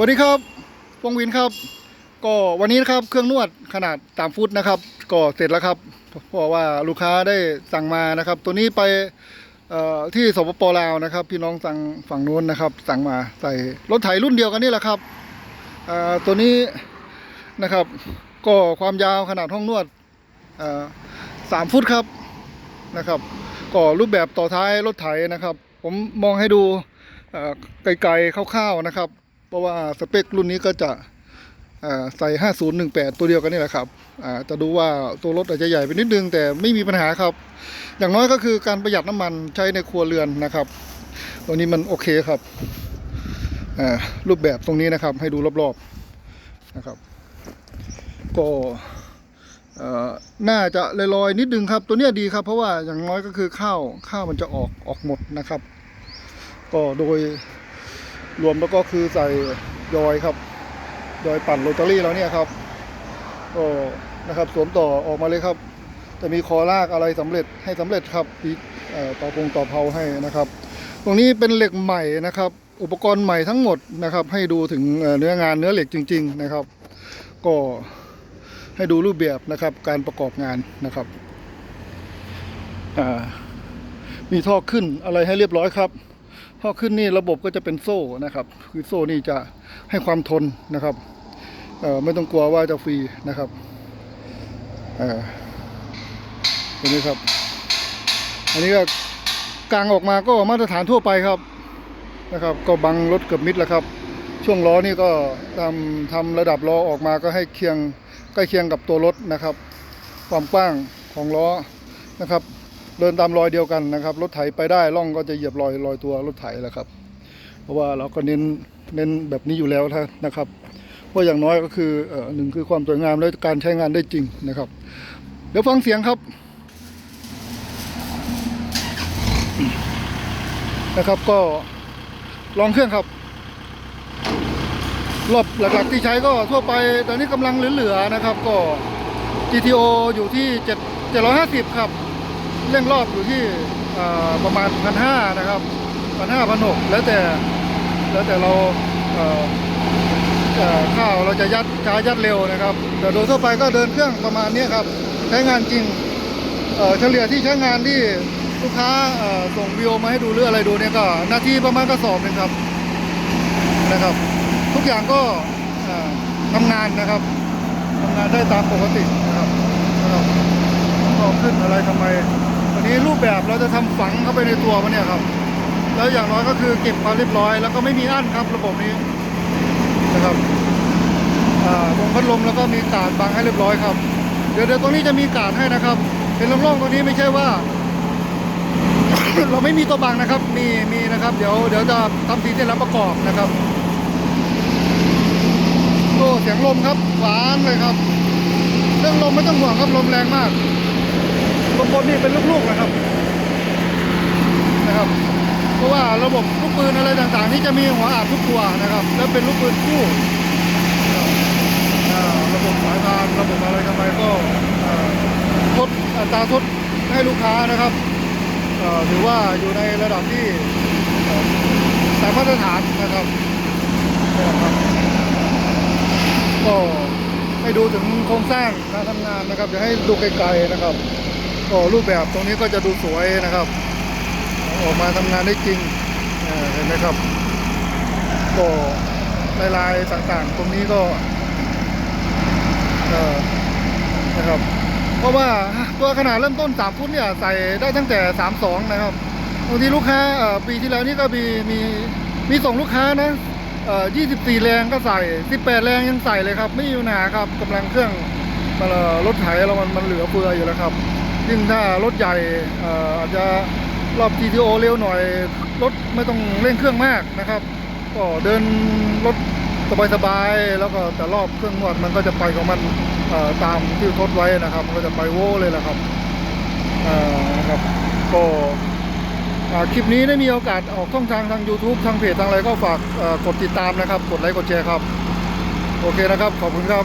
สวัสดีครับปงวินครับ ก็วันนี้นะครับเครื่องนวดขนาดสามฟุตนะครับ ก็เสร็จแล้วครับ เพราะว่าลูกค้าได้สั่งมานะครับ ตัวนี้ไปที่สปปลาวนะครับ พี่น้องสั่งฝั่งนู้นนะครับ สั่งมาใส่รถไถรุ่นเดียวกันนี่แหละครับตัวนี้นะครับ ก็ความยาวขนาดห้องนวดสามฟุตครับนะครับ ก็รูปแบบต่อท้ายรถไถนะครับ ผมมองให้ดูไกลๆคร่าวๆนะครับ เพราะว่าสเปครุ่นนี้ก็จะใส่ 5018 ตัวเดียวกันนี่แหละครับจะดูว่าตัวรถอาจจะใหญ่ไปนิดนึงแต่ไม่มีปัญหาครับ อย่างน้อยก็คือการประหยัดน้ำมันใช้ในครัวเรือนนะครับ ตัวนี้มันโอเคครับรูปแบบตรงนี้นะครับให้ดูรอบๆนะครับ ก็น่าจะลอยๆนิดนึงครับ ตัวนี้ดีครับ เพราะว่าอย่างน้อยก็คือข้าวข้าวมันจะออกออกหมดนะครับ ก็โดย รวมแล้วก็คือใส่ยอยครับยอยปั่นโรตารี่แล้วเนี่ยครับก็นะครับสวมต่อออกมาเลยครับ จะมีคอลากอะไรสำเร็จให้สำเร็จครับปีกเอ่อต่อพงต่อเผาให้นะครับ ตรงนี้เป็นเหล็กใหม่นะครับ อุปกรณ์ใหม่ทั้งหมดนะครับ ให้ดูถึงเนื้องานเนื้อเหล็กจริง ๆนะครับ ก็ให้ดูรูปแบบนะครับ การประกอบงานนะครับมีท่อขึ้นอะไรให้เรียบร้อยครับ พอขึ้นนี่ระบบก็จะเป็นโซ่นะครับ คือโซ่นี่จะให้ความทนนะครับไม่ต้องกลัวว่าจะฟรีนะครับเอ่อตัวนี้ครับ อันนี้ก็กลางออกมาก็มาตรฐานทั่วไปครับนะครับ ก็บังรถเกือบมิดแล้วครับ ช่วงล้อนี่ก็ทำทำระดับล้อออกมาก็ให้เคียงใกล้เคียงกับตัวรถนะครับ ความกว้างของล้อนะครับ เดินตามรอยเดียวกันนะครับ รถไถไปได้ร่องก็จะเหยียบรอยรอยตัวรถไถแหละครับ เพราะว่าเราก็เน้นเน้นแบบนี้อยู่แล้วนะครับเพราะอย่างน้อยก็คืออหนึ่งคือความสวยงามและการใช้งานได้จริงนะครับ เดี๋ยวฟังเสียงครับนะครับก็ลองเครื่องครับ รอบหลักๆที่ใช้ก็ทั่วไปตอนนี้กำลังเหลือๆนะครับ ก็ GTO อยู่ที่7 750 ครับ เร่งรอบอยู่ที่ประมาณพันห้านะครับพันห้าพันหกแล้วแต่แล้วแต่เราเอ่ข้าวเราจะยัดช้ายัดเร็วนะครับ แต่โดยทั่วไปก็เดินเครื่องประมาณนี้ครับ ใช้งานจริงเฉลี่ยที่ใช้งานที่ลูกค้าส่งวิวมาให้ดูหรืออะไรดูเนี่ยก็นาทีประมาณกระสอบนึงครับนะครับ ทุกอย่างก็เอ่อทำงานนะครับทำงานได้ตามปกตินะครับนะครับขึ้นอะไรทำไม นี้รูปแบบเราจะทำฝังเข้าไปในตัวมันเนี่ยครับ แล้วอย่างน้อยก็คือเก็บความเรียบร้อย แล้วก็ไม่มีอั้นครับระบบนี้นะครับวงพัดลมแล้วก็มีกาดบังให้เรียบร้อยครับ เดี๋ยวเดี๋ยวตรงนี้จะมีกาดให้นะครับ เป็นร่องๆตรงนี้ไม่ใช่ว่า เราไม่มีตัวบังนะครับ มีมีนะครับ เดี๋ยวเดี๋ยวจะทำทีเสร็จแล้วประกอบนะครับโอ้เสียงลมครับหวานเลยครับ เรื่องลมไม่ต้องห่วงครับลมแรงมาก ลมบนนี่เป็นลูกๆนะครับนะครับ เพราะว่าระบบลูกปืนอะไรต่างๆ นี่จะมีหัวอาบทุกตัวนะครับ แล้วเป็นลูกปืนคู่ระบบสายพานระบบอะไรทำไมก็ทดอัตราทดให้ลูกค้านะครับถือว่าอยู่ในระดับที่สายมาตรฐานนะครับนะครับก็ให้ดูถึงโครงสร้างการทำงานนะครับจะให้ดูไกลๆนะครับ ก็รูปแบบตรงนี้ก็จะดูสวยนะครับ ออกมาทำงานได้จริงเห็นไหมครับ ก็ลายๆต่างๆ ตรงนี้ก็นะครับ เพราะว่าตัวขนาดเริ่มต้น 3 ฟุตเนี่ยใส่ได้ตั้งแต่ 32 นะครับบางทีลูกค้าปีที่แล้วนี่ก็มีมีมีส่งลูกค้านะเอ่อ24 แรงก็ใส่ 18 แรงยังใส่เลยครับ ไม่มีปัญหาครับกำลังเครื่องมันเอ่อรถไถเรามันมันเหลือเฟืออยู่แล้วครับ ยิ่งถ้ารถใหญ่อาจจะรอบ GTO เร็วหน่อยรถไม่ต้องเร่งเครื่องมากนะครับ ก็เดินรถสบายๆแล้วก็แต่รอบเครื่องนวดมันก็จะไปของมันตามที่ทดไว้นะครับ มันก็จะไปโว้เลยแหละครับนะครับก็คลิปนี้ได้มีโอกาสออกช่องทางทาง YouTube ทางเพจทางอะไรก็ฝากกดติดตามนะครับ กดไลค์กดแชร์ครับ โอเคนะครับ ขอบคุณครับ